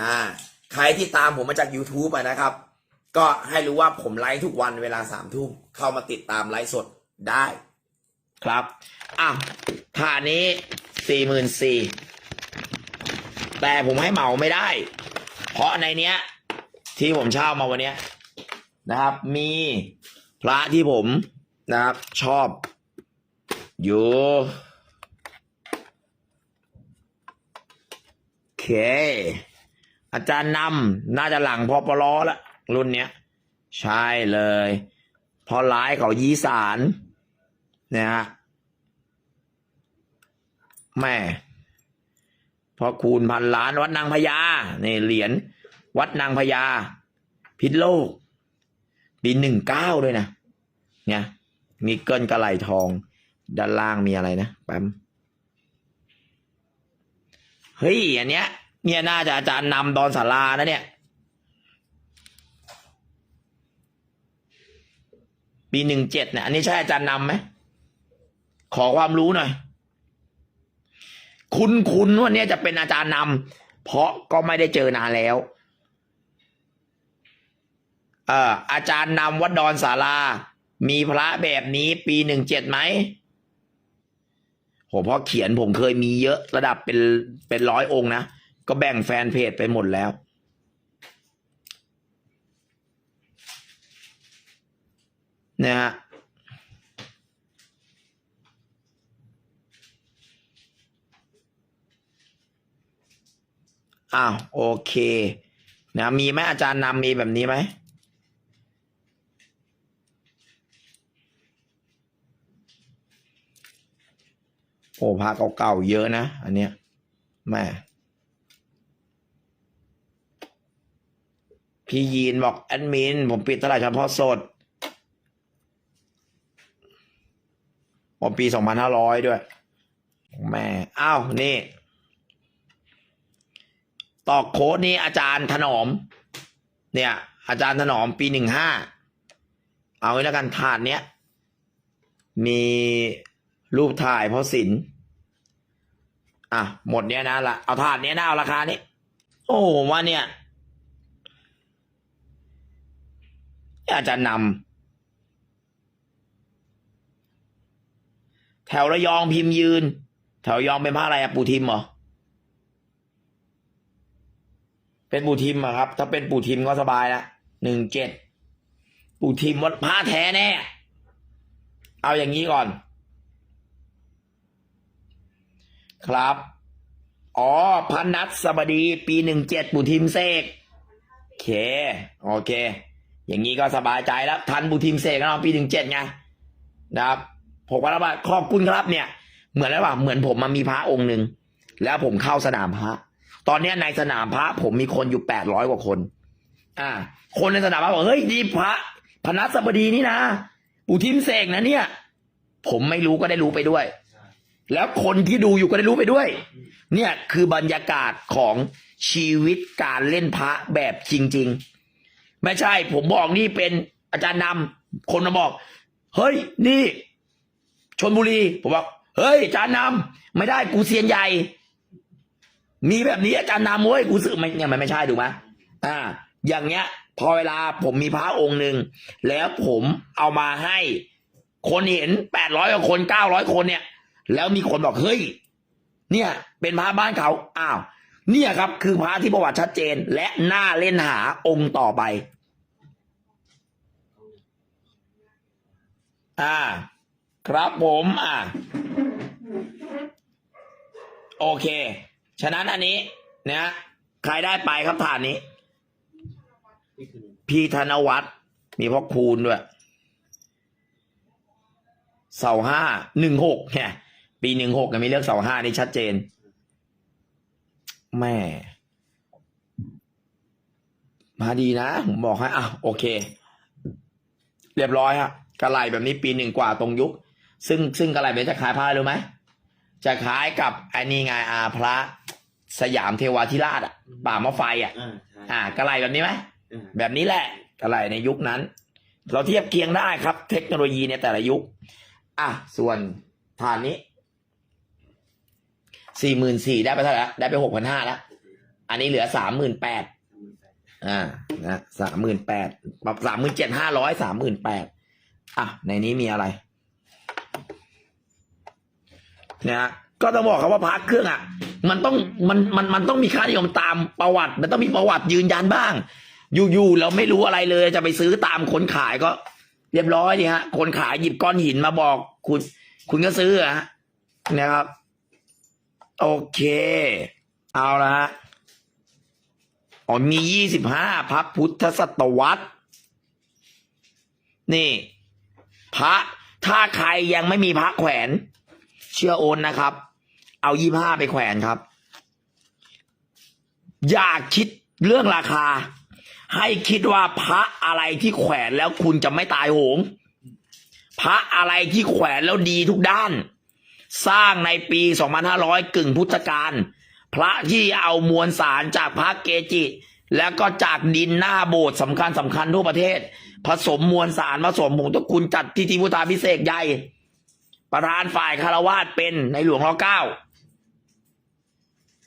อ่าใครที่ตามผมมาจาก YouTube อะนะครับ ก็ให้รู้ว่าผมไลฟ์ทุกวันเวลาสามทุ่มเข้ามาติดตามไลฟ์สดได้ครับอะฐานนี้สี่หมื่นสี่แต่ผมให้เหมาไม่ได้ เพราะในเนี้ย ที่ผมเช่ามาวันเนี้ยนะครับ มีพระที่ผมนะครับ ชอบ อยู่โอเค อาจารย์นำน่าจะหลังพอปลอละรุ่นเนี้ย ใช่เลย พอร้ายเขายีสารเนี่ยฮะแม่พอคูณพันล้านวัดนางพญานี่เหรียญวัดนางพญา พิษโลก ปีหนึ่งเก้าด้วยนะเนี่ยมีเกินกระไหลทอง ด้านล่างมีอะไรนะแป๊มเฮ้ย อันเนี้ย เนี่ยน่าจะอาจารย์นำดอนสารานะเนี่ยปีหนึ่งเจ็ดเนี่ย อันนี้ใช่อาจารย์นำไหม ขอความรู้หน่อย คุณคุณว่าเนี่ยจะเป็นอาจารย์นำเพราะก็ไม่ได้เจอนานแล้วเอ่ออาจารย์นำวัดดอนสารามีพระแบบนี้ปีหนึ่งเจ็ดไหมโหเพราะเขียนผมเคยมีเยอะระดับเป็นเป็นร้อยองค์นะ ก็แบ่งแฟนเพจไปหมดแล้ว นะฮะอ้าวโอเค นะมีไหมอาจารย์นำมีแบบนี้ไหมโอ้พระเก่าๆเยอะนะ อันเนี้ยแม่ พี่ยีนบอกแอดมิน ผมปิดตลาดเฉพาะสดผมปีสองพันห้าร้อยด้วย แม่อ้าว นี่ ตอกโค้ดนี่อาจารย์ถนอม เนี่ย อาจารย์ถนอมปีหนึ่งห้า เอาไว้แล้วกันถาดเนี้ย มีรูปถ่ายเพราะศิลอะ หมดเนี้ยนะละเอาถาดเนี้ยนะเอาราคานี้ โอ้ว่าเนี่ย อาจารย์นำแถวระยองพิมพ์ยืน แถวระยองเป็นผ้าอะไรอะปู่ทิมเหรอเป็นปู่ทิมอะครับ ถ้าเป็นปู่ทิมก็สบายละหนึ่งเจ็ดปู่ทิมวัดผ้าแท้แน่ เอาอย่างนี้ก่อน ครับ อ๋อพันนัทสบดี ปีหนึ่งเจ็ดปู่ทิมเสกโอเค โอเค อย่างนี้ก็สบายใจแล้ว ทันปูทิมเสกแล้วปีหนึ่งเจ็ดไงนะครับผมว่าแล้วว่าขอบคุณครับเนี่ย เหมือนแล้วว่าเหมือนผมมามีพระองค์หนึ่งแล้วผมเข้าสนามพระ ตอนนี้ในสนามพระผมมีคนอยู่แปดร้อยกว่าคน อ่า คนในสนามพระบอกเฮ้ยนี่พระพนัสบดีนี่นะปู่ทิมเสกนะเนี่ย ผมไม่รู้ก็ได้รู้ไปด้วย แล้วคนที่ดูอยู่ก็ได้รู้ไปด้วย เนี่ยคือบรรยากาศของชีวิตการเล่นพระแบบจริง ๆ ไม่ใช่ ผมบอกนี่เป็นอาจารย์นำคนมาบอก เฮ้ย นี่ชนบุรี ผมบอก เฮ้ย อาจารย์นำไม่ได้กูเซียนใหญ่ มีแบบนี้อาจารย์นำเว้ยกูซื้อไม่เนี่ยมันไม่ใช่ถูกไหมอ่า อย่างเงี้ย พอเวลาผมมีพระองค์หนึ่งแล้วผมเอามาให้ คนเห็นแปดร้อยกว่าคนเก้าร้อยคนเนี่ย แล้วมีคนบอกเฮ้ย เนี่ย เป็นพระบ้านเขาอ้าว เนี่ยครับ คือพระที่ประวัติชัดเจน และน่าเล่นหาองค์ต่อไป อ่า ครับผมอ่าโอเค ฉะนั้นอันนี้นะใครได้ไปครับฐานนี้ พี่ธนวัฒน์มีพ่อคูณด้วย เสาห้าหนึ่งหกเนี่ยปีหนึ่งหกมีเลือกเสาห้านี่ชัดเจน แม่มาดีนะผมบอกให้อะโอเค เรียบร้อยฮะกระไหลแบบนี้ปีหนึ่งกว่าตรงยุค ซึ่งซึ่งกระไหลแบบนี้จะขายผ้ารู้ไหมจะขายกับไอ้นี่ไงอาพระสยามเทวาธิราชอะป่ามะไฟอะ อ่าใช่อ่ากระไหลแบบนี้ไหมอ่าแบบนี้แหละอะไรในยุคนั้น เราเทียบเคียงได้ครับ เทคโนโลยีในแต่ละยุค อะส่วนฐานนี้ สี่หมื่นสี่ได้ไปเท่าไหร่ละได้ไปหกพันห้าแล้วอันนี้เหลือสามหมื่นแปดอ่านะสามหมื่นแปดปรับสามหมื่นเจ็ดห้าร้อยสามหมื่นแปดอะในนี้มีอะไรนะฮะก็ต้องบอกครับว่าพระเครื่องอะ มันต้องมันมันมันต้องมีค่านิยมตามประวัติ มันต้องมีประวัติยืนยันบ้าง อยู่ๆเราไม่รู้อะไรเลยจะไปซื้อตามคนขายก็ เรียบร้อยดีฮะคนขายหยิบก้อนหินมาบอกคุณ คุณก็ซื้ออะฮะนะครับ โอเค เอาละฮะอ๋อมียี่สิบห้าพระพุทธศตวรรษ นี่ พระถ้าใครยังไม่มีพระแขวน เชื่อโอนนะครับ เอายี่ห้าไปแขวนครับ อย่าคิดเรื่องราคา ให้คิดว่าพระอะไรที่แขวนแล้วคุณจะไม่ตายโหง พระอะไรที่แขวนแล้วดีทุกด้าน สร้างในปี 2500 กึ่งพุทธกาลพระที่เอามวลสารจากพระเกจิ แล้วก็จากดินหน้าโบสถ์สำคัญสำคัญทั่วประเทศ ผสมมวลสารผสมผงตะคุณจัดพิธีพุทธาพิเศษใหญ่ ประธานฝ่ายคารวาสเป็นในหลวงรอเก้า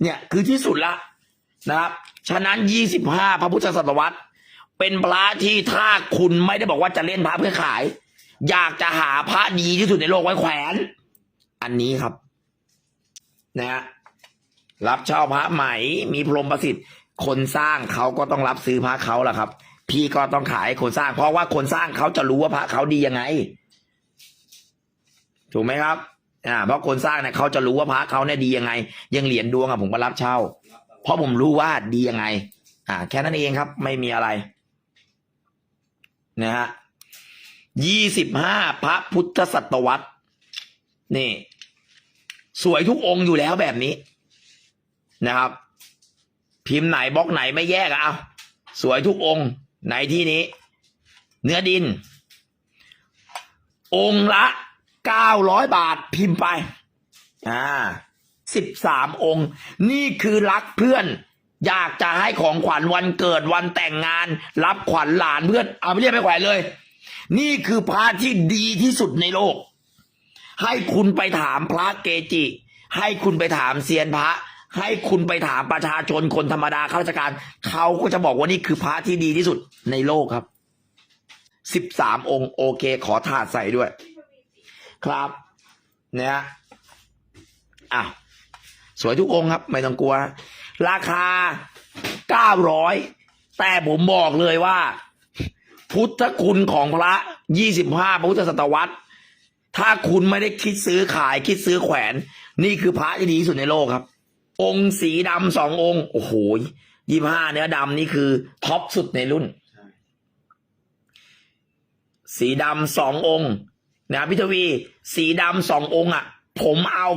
เนี่ยคือที่สุดละนะครับ ฉะนั้นยี่สิบห้าพระพุทธศตวรรษ เป็นพระที่ถ้าคุณไม่ได้บอกว่าจะเล่นพระเพื่อขาย อยากจะหาพระดีที่สุดในโลกไว้แขวน อันนี้ครับนะฮะรับเช่าพระใหม่มีพรหมประสิทธิ์ คนสร้างเขาก็ต้องรับซื้อพระเขาแหละครับ พี่ก็ต้องขายคนสร้าง เพราะว่าคนสร้างเขาจะรู้ว่าพระเขาดียังไง ถูกไหมครับอ่าเพราะคนสร้างเนี่ยเขาจะรู้ว่าพระเขาเนี่ยดียังไง ยังเหรียญดวงอะผมก็รับเช่า เพราะผมรู้ว่าดียังไง อ่า แค่นั้นเองครับ ไม่มีอะไรนะฮะยี่สิบห้าพระพุทธศตวรรษนี่ สวยทุกองค์อยู่แล้วแบบนี้นะครับ พิมพ์ไหนบล็อกไหนไม่แยกอะเอาสวยทุกองค์ในที่นี้ เนื้อดิน องค์ละเก้าร้อยบาทพิมพ์ไป อ่าสิบสามองค์ นี่คือรักเพื่อน อยากจะให้ของขวัญวันเกิดวันแต่งงาน รับขวัญหลานเพื่อน เอาไปเรียกไปแขวนเลย นี่คือพระที่ดีที่สุดในโลก ให้คุณไปถามพระเกจิ ให้คุณไปถามเซียนพระ ให้คุณไปถามประชาชนคนธรรมดาข้าราชการ เขาก็จะบอกว่านี่คือพระที่ดีที่สุดในโลกครับสิบสามองค์ โอเค ขอถาดใส่ด้วย ครับ เนี่ยอะสวยทุกองค์ครับ ไม่ต้องกลัว ราคาเก้าร้อยแต่ผมบอกเลยว่า พุทธคุณของพระยี่สิบห้าพุทธศตวรรษ ถ้าคุณไม่ได้คิดซื้อขายคิดซื้อแขวน นี่คือพระที่ดีที่สุดในโลกครับ องค์สีดำสององค์ โอ้โหยี่ห้าเนื้อดำนี่คือท็อปสุดในรุ่น สีดำสององค์นะพิทวี สีดำสององค์อะ ผมเอา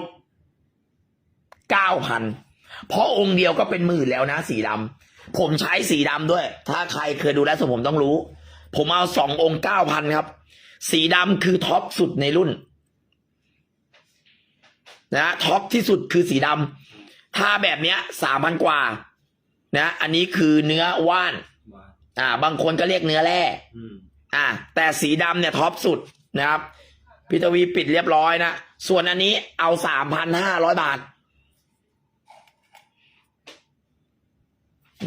เก้าพันเพราะองค์เดียวก็เป็นหมื่นแล้วนะ สีดำผมใช้สีดำด้วย ถ้าใครเคยดูแลสมผมต้องรู้ ผมเอาสององค์เก้าพันครับ สีดำคือท็อปสุดในรุ่นนะท็อปที่สุดคือสีดำถ้าแบบเนี้ยสามพันกว่า นะ อันนี้คือเนื้อว่าน อ่า บางคนก็เรียกเนื้อแร่อ่า แต่สีดำเนี่ยท็อปสุดนะครับพิทวีปิดเรียบร้อยนะ ส่วนอันนี้เอาสามพันห้าร้อยบาท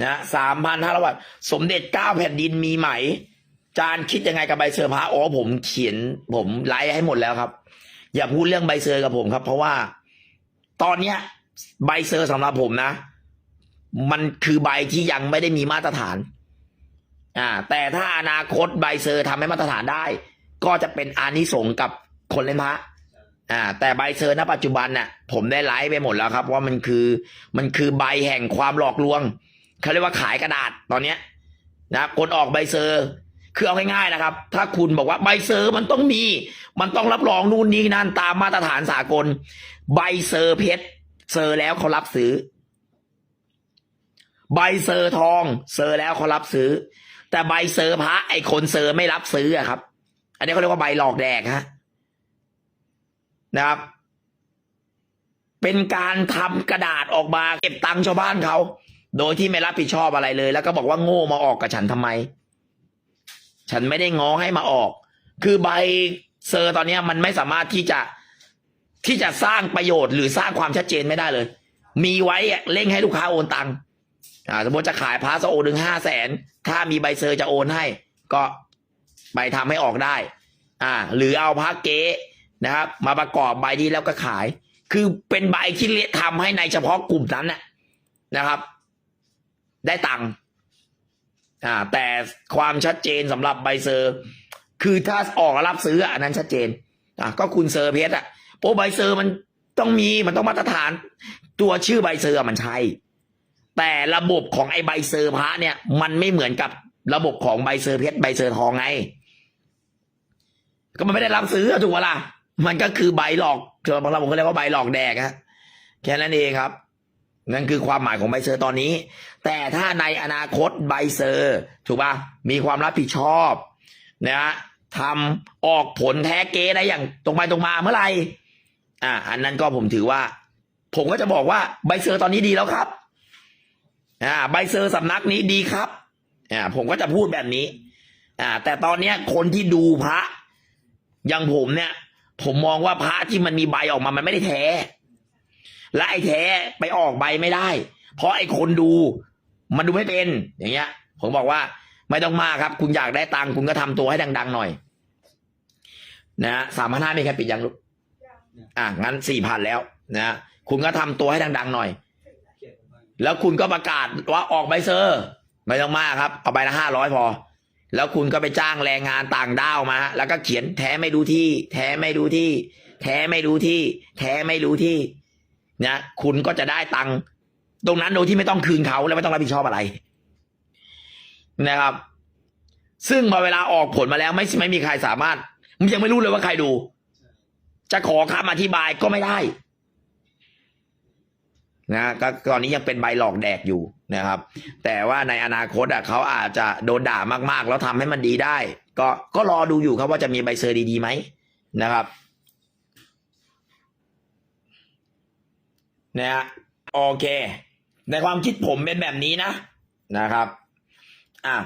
นะสามพันห้าร้อยบาท สมเด็จเก้าแผ่นดินมีไหม จานคิดยังไงกับใบเซอร์พระอ๋อผมเขียนผมไลฟ์ให้หมดแล้วครับ อย่าพูดเรื่องใบเซอร์กับผมครับ เพราะว่าตอนเนี้ย ใบเซอร์สำหรับผมนะ มันคือใบที่ยังไม่ได้มีมาตรฐาน อ่า แต่ถ้าอนาคตใบเซอร์ทำให้มาตรฐานได้ ก็จะเป็นอานิสงส์กับคนเล่นพระอ่า แต่ใบเซอร์ณปัจจุบันน่ะ ผมได้ไลฟ์ไปหมดแล้วครับ ว่ามันคือมันคือใบแห่งความหลอกลวงเขาเรียกว่าขายกระดาษตอนเนี้ยนะครับคนออกใบเซอร์ คือเอาง่ายๆนะครับ ถ้าคุณบอกว่าใบเซอร์มันต้องมี มันต้องรับรองนู่นนี่นั่นตามมาตรฐานสากล ใบเซอร์เพชรเซอร์แล้วเขารับซื้อ ใบเซอร์ทอง เซอร์แล้วเขารับซื้อ แต่ใบเซอร์พระไอคนเซอร์ไม่รับซื้ออะครับ อันนี้เขาเรียกว่าใบหลอกแดกฮะนะครับ เป็นการทำกระดาษออกมาเก็บตังค์ชาวบ้านเขาโดยที่ไม่รับผิดชอบอะไรเลย แล้วก็บอกว่าโง่มาออกกับฉันทำไม ฉันไม่ได้ง้อให้มาออก คือใบเซอร์ตอนนี้มันไม่สามารถที่จะที่จะสร้างประโยชน์หรือสร้างความชัดเจนไม่ได้เลย มีไว้เร่งให้ลูกค้าโอนตังค์สมมติจะขายพระสกองค์หนึ่งห้าแสนถ้ามีใบเซอร์จะโอนให้ ก็ไปทำให้ออกได้ อ่า หรือเอาพระเก๊นะครับ มาประกอบใบนี้แล้วก็ขาย คือเป็นใบที่ทำให้ในเฉพาะกลุ่มนั้นนะนะครับ ได้ตังค์ อ่าแต่ความชัดเจนสำหรับใบเซอร์ คือถ้าออกรับซื้ออันนั้นชัดเจนอะก็คุณเซอร์เพชรอะโอ้ใบเซอร์มันต้องมีมันต้องมาตรฐาน ตัวชื่อใบเซอร์มันใช่ แต่ระบบของไอ้ใบเซอร์พระเนี่ย มันไม่เหมือนกับระบบของใบเซอร์เพชรใบเซอร์ทองไง ก็มันไม่ได้รับซื้อถูกปะล่ะมันก็คือใบหลอกเจอบางเราผมก็เรียกว่าใบหลอกแดกฮะแค่นั้นเองครับ นั่นคือความหมายของใบเซอร์ตอนนี้ แต่ถ้าในอนาคตใบเซอร์ถูกปะมีความรับผิดชอบนะฮะทำออกผลแท้เก๊ได้อย่างตรงไปตรงมาเมื่อไหร่อ่าอันนั้นก็ผมถือว่า ผมก็จะบอกว่าใบเซอร์ตอนนี้ดีแล้วครับอ่าใบเซอร์สำนักนี้ดีครับอ่าผมก็จะพูดแบบนี้อ่าแต่ตอนเนี้ยคนที่ดูพระอย่างผมเนี่ย ผมมองว่าพระที่มันมีใบออกมามันไม่ได้แท้ และไอ้แท้ไปออกใบไม่ได้ เพราะไอ้คนดู มันดูไม่เป็น อย่างเงี้ย ผมบอกว่าไม่ต้องมากครับ คุณอยากได้ตังค์คุณก็ทำตัวให้ดัง ๆ หน่อยนะฮะสามพันห้ามีใครปิดยังลูกอะงั้นสี่พันแล้วนะฮะคุณก็ทำตัวให้ดัง ๆ หน่อยเขียนไว้แล้วคุณก็ประกาศว่าออกใบเซอร์ ไม่ต้องมากครับ เอาใบละห้าร้อยพอ แล้วคุณก็ไปจ้างแรงงานต่างด้าวมา แล้วก็เขียนแท้ไม่ดูที่ แท้ไม่ดูที่ แท้ไม่ดูที่ แท้ไม่รู้ที่ นะคุณก็จะได้ตังค์ตรงนั้นโดยที่ไม่ต้องคืนเขาและไม่ต้องรับผิดชอบอะไรนะครับ ซึ่งพอเวลาออกผลมาแล้วไม่ไม่มีใครสามารถมันยังไม่รู้เลยว่าใครดู จะขอคำอธิบายก็ไม่ได้ นะก็ตอนนี้ยังเป็นใบหลอกแดกอยู่นะครับ แต่ว่าในอนาคตอะเขาอาจจะโดนด่ามากๆ แล้วทำให้มันดีได้ ก็ก็รอดูอยู่ครับว่าจะมีใบเซอร์ดีๆไหมนะครับ นะฮะโอเค ในความคิดผมเป็นแบบนี้นะนะครับ อะ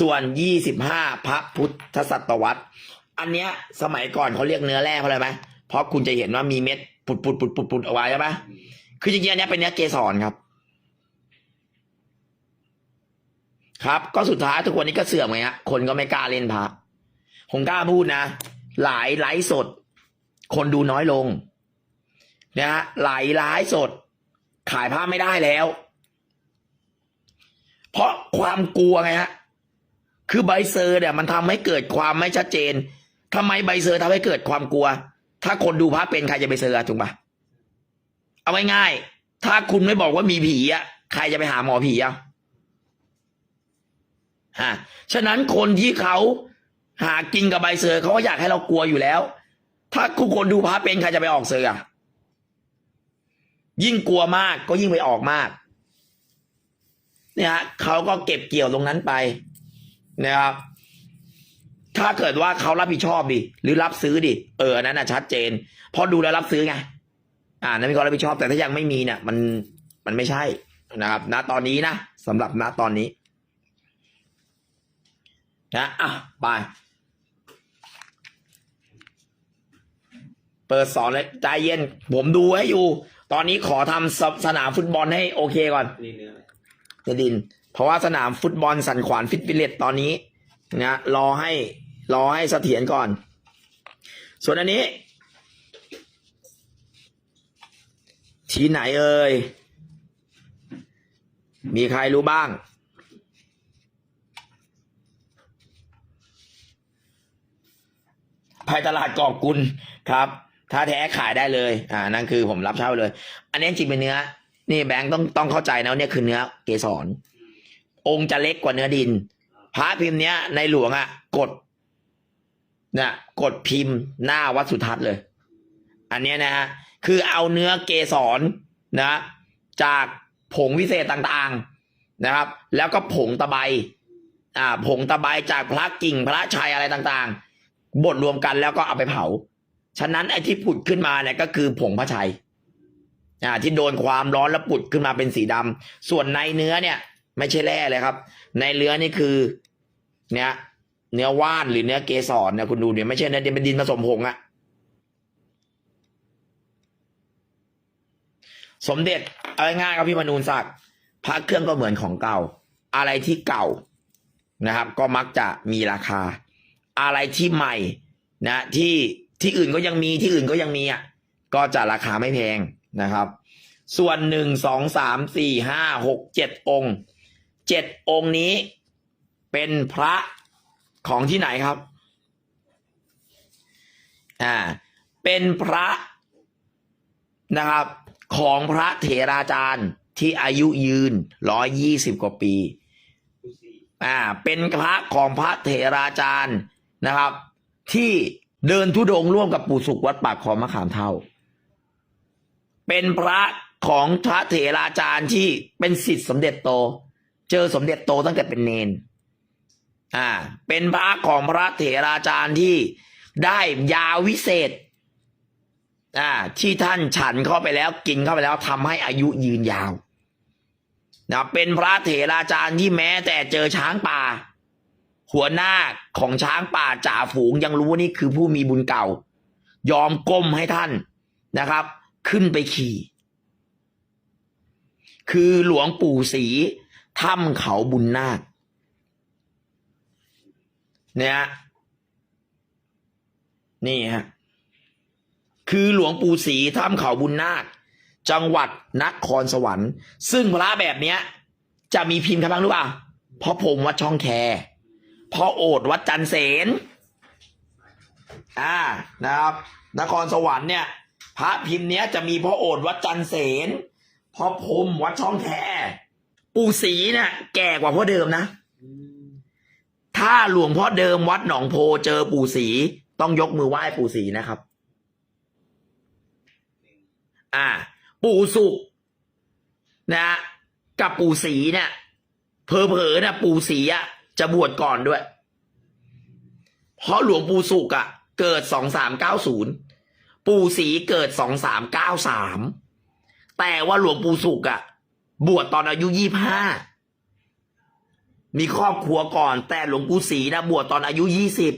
ส่วนยี่สิบห้าพระพุทธศตวรรษ อันเนี้ยสมัยก่อนเขาเรียกเนื้อแร่เพราะอะไรไหมเพราะคุณจะเห็นว่ามีเม็ดปุดปุดปุดปุดปุดเอาไว้ใช่ไหมคือจริงๆอันเนี้ยเป็นเนื้อเกสรครับ ครับ ก็สุดท้ายทุกวันนี้ก็เสื่อมไงฮะคนก็ไม่กล้าเล่นพระผมกล้าพูดนะ หลายไลฟ์สด คนดูน้อยลงนะฮะหลายไลฟ์สด ขายผ้าไม่ได้แล้ว เพราะความกลัวไงฮะคือใบเซอร์เนี่ยมันทำให้เกิดความไม่ชัดเจนทำไมใบเซอร์ทำให้เกิดความกลัว ถ้าคนดูพระเป็นใครจะไปเซอร์อะถูกปะเอาไว้ง่ายๆถ้าคุณไม่บอกว่ามีผีอะใครจะไปหาหมอผีอะฮะฉะนั้นคนที่เขาหากินกับใบเซอร์เขาก็อยากให้เรากลัวอยู่แล้ว ถ้าคุณคนดูพระเป็นใครจะไปออกเซอร์อะ ยิ่งกลัวมากก็ยิ่งไปออกมาก เนี่ยฮะเขาก็เก็บเกี่ยวตรงนั้นไปนะครับ ถ้าเกิดว่าเขารับผิดชอบดิหรือรับซื้อดิเอออันนั้นน่ะชัดเจนพอดูแล้วรับซื้อไงอ่านั่นมีความรับผิดชอบแต่ถ้ายังไม่มีเนี่ย มันมันไม่ใช่นะครับณตอนนี้นะสำหรับณตอนนี้นะอะไปเปิดสอนเลยใจเย็น ผมดูให้อยู่ ตอนนี้ขอทำสสนามฟุตบอลให้โอเคก่อนนี่เนื้อดิน เพราะว่าสนามฟุตบอลสันขวานฟิตวิลเลตตอนนี้นะรอให้รอให้เสถียรก่อน ส่วนอันนี้ ทีไหนเอ่ย มีใครรู้บ้าง ภายตลาดกอบกุลครับ ถ้าแท้ขายได้เลย อ่า นั่นคือผมรับเช่าเลย อันนี้จริงเป็นเนื้อ นี่แบงค์ต้องต้องเข้าใจนะเนี่ยคือเนื้อเกสร องค์จะเล็กกว่าเนื้อดิน พระพิมพ์เนี้ยในหลวงอะ กดนี่ยกดพิมพ์หน้าวัดสุทัศน์เลย อันนี้นะฮะ คือเอาเนื้อเกสรนะ จากผงวิเศษต่างๆนะครับ แล้วก็ผงตะไบ อ่า ผงตะไบจากพระกิ่งพระชัยอะไรต่างๆ บดรวมกันแล้วก็เอาไปเผา ฉะนั้นไอ้ที่ผุดขึ้นมาเนี่ยก็คือผงพระชัยอ่าที่โดนความร้อนแล้วปุดขึ้นมาเป็นสีดำส่วนในเนื้อเนี่ย ไม่ใช่แร่เลยครับ ในเนื้อนี่คือเนี่ยเนื้อว่านหรือเนื้อเกสรเนี่ยคุณดูเนี่ยไม่ใช่เนื้อเดียเป็นดินผสมผงอะสมเด็จเอาง่ายครับพี่มนูนศักดิ์พระเครื่องก็เหมือนของเก่า อะไรที่เก่านะครับ ก็มักจะมีราคา อะไรที่ใหม่นะที่ ที่อื่นก็ยังมีที่อื่นก็ยังมีอะก็จะราคาไม่แพงนะครับ ส่วนหนึ่งสองสามสี่ห้าหกเจ็ดองค์เจ็ดองค์นี้เป็นพระของที่ไหนครับอ่าเป็นพระนะครับ ของพระเถราจารย์ที่อายุยืนร้อยยี่สิบกว่าปีอ่าเป็นพระของพระเถราจารย์นะครับ ที่ เดินทุดงร่วมกับปู่สุขวัดปากคองมะขามเท่า เป็นพระของพระเถราจารย์ที่เป็นสิทธิสมเด็จโต เจอสมเด็จโตตั้งแต่เป็นเนน อ่า เป็นพระของพระเถราจารย์ที่ได้ยาวิเศษ อ่า ที่ท่านฉันเข้าไปแล้วกินเข้าไปแล้วทำให้อายุยืนยาวนะเป็นพระเถราจารย์ที่แม้แต่เจอช้างป่า หัวหน้าของช้างป่าจ่าฝูงยังรู้ว่านี่คือผู้มีบุญเก่า ยอมก้มให้ท่านนะครับ ขึ้นไปขี่ คือหลวงปู่ศรีถ้ำเขาบุญนาคเนี่ยนี่ฮะคือหลวงปู่ศรีถ้ำเขาบุญนาค จังหวัดนครสวรรค์ ซึ่งพระแบบเนี้ย จะมีพิมพ์ใครบ้างรู้ป่ะพ่อพรมวัดช่องแค พ่อโอดวัดจันเสนอ่านะครับ นครสวรรค์เนี่ย พระพิมพ์เนี้ยจะมีพ่อโอดวัดจันเสนพ่อพรมวัดช่องแคปู่ศรีเนี่ยแก่กว่าพ่อเดิมนะ ถ้าหลวงพ่อเดิมวัดหนองโพเจอปู่ศรีต้องยกมือไหว้ปู่ศรีนะครับ อ่า ปู่สุนะ กับปู่ศรีเนี่ยเผลอๆนะปู่ศรีอะ จะบวชก่อนด้วย เพราะหลวงปู่สุขอะเกิดสองสามเก้าศูนย์ปู่ศรีเกิดสองสามเก้าสามแต่ว่าหลวงปู่สุขอะบวชตอนอายุยี่ห้ามีครอบครัวก่อน แต่หลวงปู่ศรีนะบวชตอนอายุยี่สิบ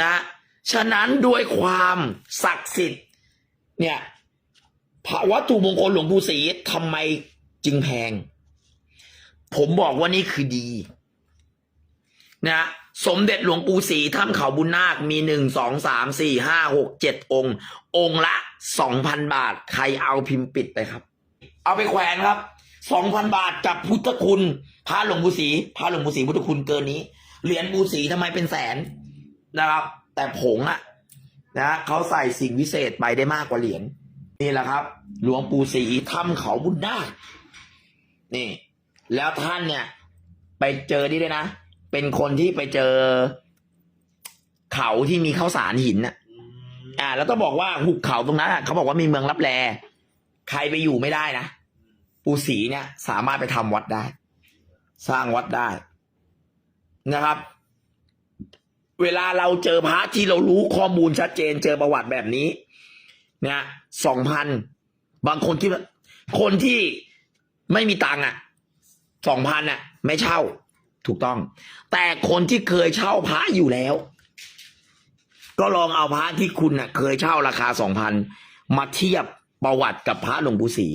นะฉะนั้นด้วยความศักดิ์สิทธิ์ เนี่ยพระวัตถุมงคลหลวงปู่ศรีทำไมจึงแพง ผมบอกว่านี่คือดี นะสมเด็จหลวงปู่ศรีถ้ำเขาบุญนาคมีหนึ่งสองสามสี่ห้าหกเจ็ดองค์ องค์ละสองพันบาท ใครเอาพิมพ์ปิดไปครับ เอาไปแขวนครับสองพันบาทกับพุทธคุณพระหลวงปู่ศรีพระหลวงปู่ศรีพุทธคุณเกินนี้ เหรียญปู่ศรีทำไมเป็นแสนนะครับ แต่ผงอะนะเขาใส่สิ่งวิเศษไปได้มากกว่าเหรียญนี่แหละครับ หลวงปู่ศรีถ้ำเขาบุญนาคนี่ แล้วท่านเนี่ย ไปเจอนี่ด้วยนะ เป็นคนที่ไปเจอ เขาที่มีข้าวสารหินน่ะอืมอ่า แล้วต้องบอกว่าหุบเขาตรงนั้นอะเขาบอกว่ามีเมืองรับแลใครไปอยู่ไม่ได้นะปู่ศรีเนี่ย สามารถไปทำวัดได้ สร้างวัดได้นะครับ เวลาเราเจอพระที่เรารู้ข้อมูลชัดเจน เจอประวัติแบบนี้ เนี่ยสองพันบางคนที่คนที่ไม่มีตังค์อะ สองพันอะ ไม่เช่า ถูกต้อง แต่คนที่เคยเช่าพระอยู่แล้ว ก็ลองเอาพระที่คุณน่ะ เคยเช่าราคาสองพันมาเทียบประวัติกับพระหลวงปู่ศรี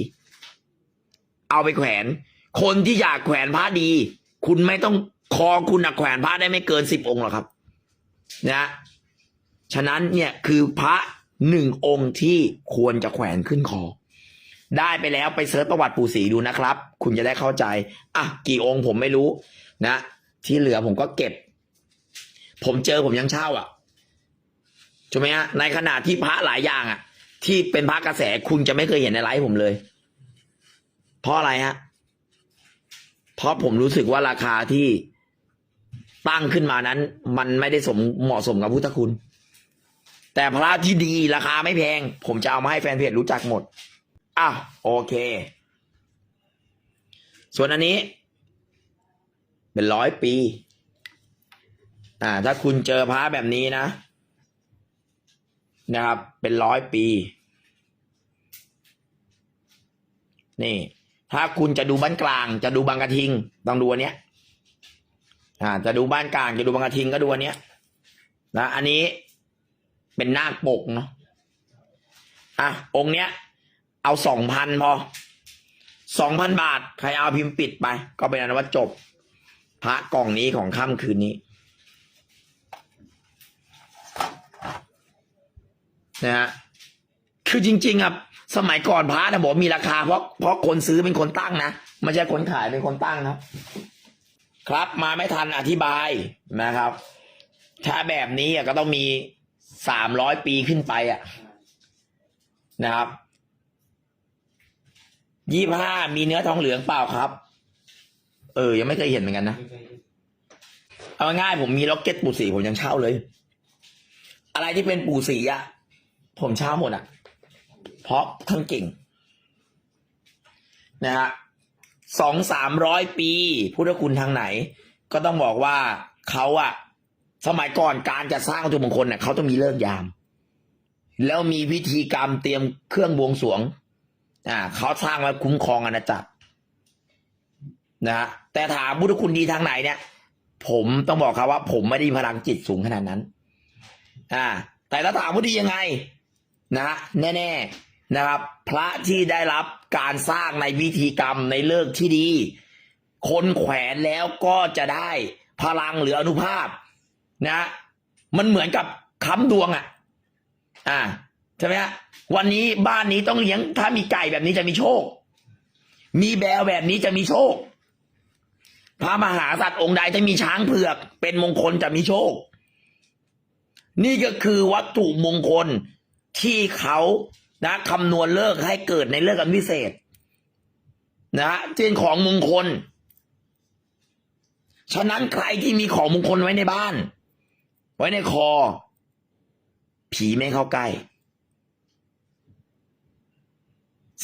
เอาไปแขวน คนที่อยากแขวนพระดี คุณไม่ต้องคอคุณนะแขวนพระได้ไม่เกินสิบองค์หรอกครับ นะฉะนั้นเนี่ยคือพระหนึ่งองค์ที่ควรจะแขวนขึ้นคอ ได้ไปแล้วไปเสิร์ชประวัติปู่ศรีดูนะครับ คุณจะได้เข้าใจ อะ กี่องค์ผมไม่รู้นะ ที่เหลือผมก็เก็บ ผมเจอผมยังเช่าอะใช่ไหมฮะในขณะที่พระหลายอย่างอะ ที่เป็นพระกระแสคุณจะไม่เคยเห็นในไลฟ์ผมเลย เพราะอะไรฮะเพราะผมรู้สึกว่าราคาที่ตั้งขึ้นมานั้น มันไม่ได้สมเหมาะสมกับพุทธคุณ แต่พระที่ดีราคาไม่แพง ผมจะเอามาให้แฟนเพจรู้จักหมด อ้าวโอเค ส่วนอันนี้ เป็นร้อยปี อ่า ถ้าคุณเจอพระแบบนี้นะ นะครับ เป็นร้อยปี นี่ ถ้าคุณจะดูบ้านกลาง จะดูบางกระทิง ต้องดูอันเนี้ย อ่า จะดูบ้านกลาง จะดูบางกระทิงก็ดูอันเนี้ย นะ อันนี้เป็นนาคปกเนาะ อะ องค์เนี้ย เอาสองพันพอสองพันบาท ใครเอาพิมพ์ปิดไป ก็เป็นอันว่าจบ พระกล่องนี้ของค่ำคืนนี้นะฮะคือจริง ๆอะสมัยก่อนพระนะบอกมีราคาเพราะเพราะคนซื้อเป็นคนตั้งนะไม่ใช่คนขายเป็นคนตั้งครับ ครับมาไม่ทันอธิบายนะครับ ถ้าแบบนี้อะก็ต้องมีสามร้อยปีขึ้นไปอะนะครับ ยี่ห้ามีเนื้อทองเหลืองเปล่าครับ เออ ยังไม่เคยเห็นเหมือนกันนะ เอาง่ายผมมีล็อกเก็ตปู่สีผมยังเช่าเลย อะไรที่เป็นปู่สีอะผมเช่าหมดอะเพราะท่านเก่ง นะฮะสองสามร้อยปีพุทธคุณทางไหน ก็ต้องบอกว่าเขาอะสมัยก่อนการจะสร้างวัตถุมงคลเนี่ยเขาต้องมีเลิกยาม แล้วมีพิธีกรรมเตรียมเครื่องบวงสรวง อ่าเขาสร้างไว้คุ้มครองอาณาจักรนะฮะแต่ถามพุทธคุณดีทางไหนเนี่ย ผมต้องบอกครับว่า ผมไม่ได้มีพลังจิตสูงขนาดนั้น อ่า แต่ถ้าถามว่าดียังไง นะฮะแน่ๆนะครับ พระที่ได้รับการสร้างในพิธีกรรมในเลิกที่ดี คนแขวนแล้วก็จะได้พลังหรืออนุภาพ นะ มันเหมือนกับค้ำดวงอะ่ะ อ่า ใช่ไหมฮะวันนี้บ้านนี้ต้องเลี้ยง ถ้ามีไก่แบบนี้จะมีโชค มีแบวแบบนี้จะมีโชค พระมหาสัตว์องค์ใดถ้ามีช้างเผือก เป็นมงคลจะมีโชค นี่ก็คือวัตถุมงคลที่เขานะคำนวณเลิกให้เกิดในเลิกอันพิเศษ นะเช่นของมงคล ฉะนั้นใครที่มีของมงคลไว้ในบ้าน ไว้ในคอ ผีไม่เข้าใกล้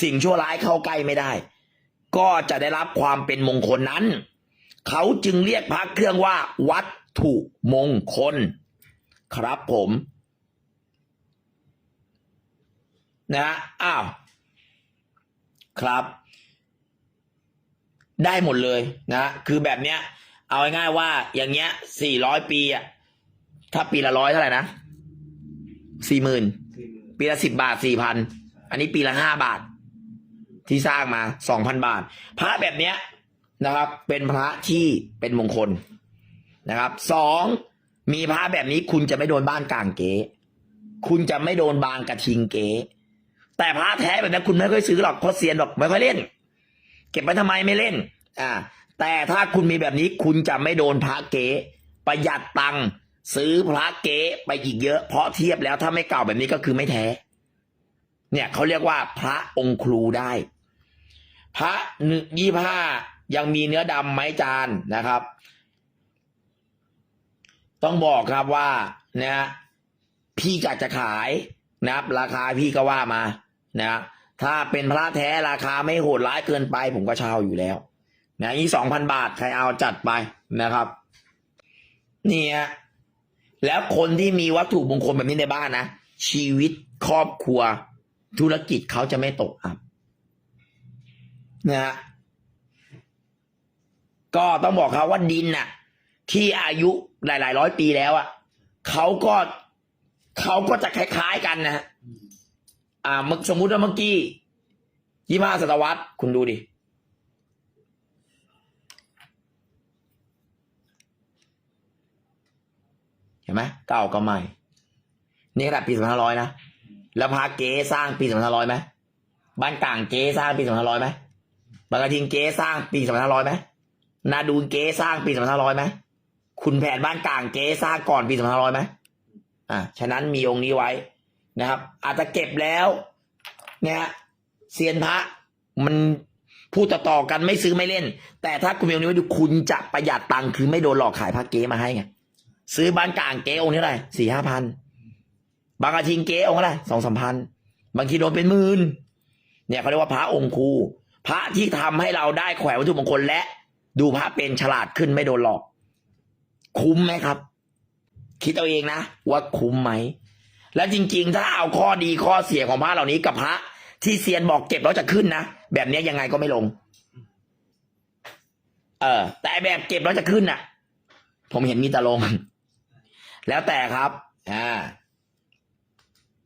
สิ่งชั่วร้ายเข้าใกล้ไม่ได้ ก็จะได้รับความเป็นมงคลนั้น เขาจึงเรียกพระเครื่องว่า วัตถุมงคล ครับผมนะอ้าวครับ ได้หมดเลยนะคือแบบเนี้ย เอาง่ายๆว่าอย่างเงี้ยสี่ร้อยปีอะถ้าปีละร้อยเท่าไหร่นะสี่หมื่นสี่หมื่นปีละสิบบาทสี่พันอันนี้ปีละห้าบาท ที่สร้างมาสองพันบาท พระแบบเนี้ยนะครับ เป็นพระที่เป็นมงคลนะครับสองมีพระแบบนี้คุณจะไม่โดนบ้านกลางเก๋คุณจะไม่โดนบางกระทิงเก๋แต่พระแท้แบบนี้คุณไม่ค่อยซื้อหรอกเพราะเซียนบอกไม่ค่อยเล่น เก็บไว้ทำไมไม่เล่น อ่า แต่ถ้าคุณมีแบบนี้คุณจะไม่โดนพระเก๋ประหยัดตังค์ซื้อพระเก๋ไปอีกเยอะ เพราะเทียบแล้วถ้าไม่เก่าแบบนี้ก็คือไม่แท้ เนี่ยเขาเรียกว่าพระองค์ครูได้ พระหนึ่งยี่ห้ายังมีเนื้อดำไหมจานนะครับ ต้องบอกครับว่านะฮะพี่จัดจะขายนะครับ ราคาพี่ก็ว่ามานะถ้าเป็นพระแท้ราคาไม่โหดร้ายเกินไป ผมก็เช่าอยู่แล้ว นะนี่สองพันบาทใครเอาจัดไปนะครับนี่ยแล้วคนที่มีวัตถุมงคลแบบนี้ในบ้านนะชีวิตครอบครัว ธุรกิจเขาจะไม่ตกอับ นะฮะก็ต้องบอกเขาว่าดินน่ะ ที่อายุหลาย ๆ ร้อยปีแล้วอะเขาก็เขาก็จะคล้าย ๆ กันนะฮะอ่ามึกสมมุติว่าเมื่อกี้ยี่ห้าศตวรรษคุณดูดิเห็นไหมเก่ากับใหม่ นี่ขนาดปีสองพันห้าร้อยนะแล้วพาเก๊สร้างปีสองพันห้าร้อยไหมบ้านกลางเก๊สร้างปีสองพันห้าร้อยไหม บางกระทิงเก๊สร้างปีสองพันห้าร้อยไหมนาดูนเก๊สร้างปีสองพันห้าร้อยไหมคุณแผนบ้านกลางเก๊สร้างก่อนปีสองพันห้าร้อยไหมอ่าฉะนั้นมีองค์นี้ไว้นะครับ อาจจะเก็บแล้ว เนี่ยเซียนพระมันพูดต่อๆกันไม่ซื้อไม่เล่น แต่ถ้าคุณมีองค์นี้ไว้ดูคุณจะประหยัดตังค์คือไม่โดนหลอกขายพระเก๊มาให้ไงซื้อบ้านกลางเก๊องค์นี้เท่าไรสี่ห้าพันบางอาทิงเก๊องค์อะไรสองสามพันบางทีโดนเป็นหมื่นเนี่ยเขาเรียกว่าพระองค์ครู พระที่ทำให้เราได้แขวนวัตถุมงคลและ ดูพระเป็นฉลาดขึ้นไม่โดนหลอก คุ้มไหมครับ คิดเอาเองนะว่าคุ้มไหมและจริง ๆ ถ้าเอาข้อดีข้อเสียของพระเหล่านี้กับพระ ที่เซียนบอกเก็บแล้วจะขึ้นนะแบบนี้ยังไงก็ไม่ลง เออ แต่แบบเก็บแล้วจะขึ้นน่ะ ผมเห็นมีแต่ลง แล้วแต่ครับ อ่า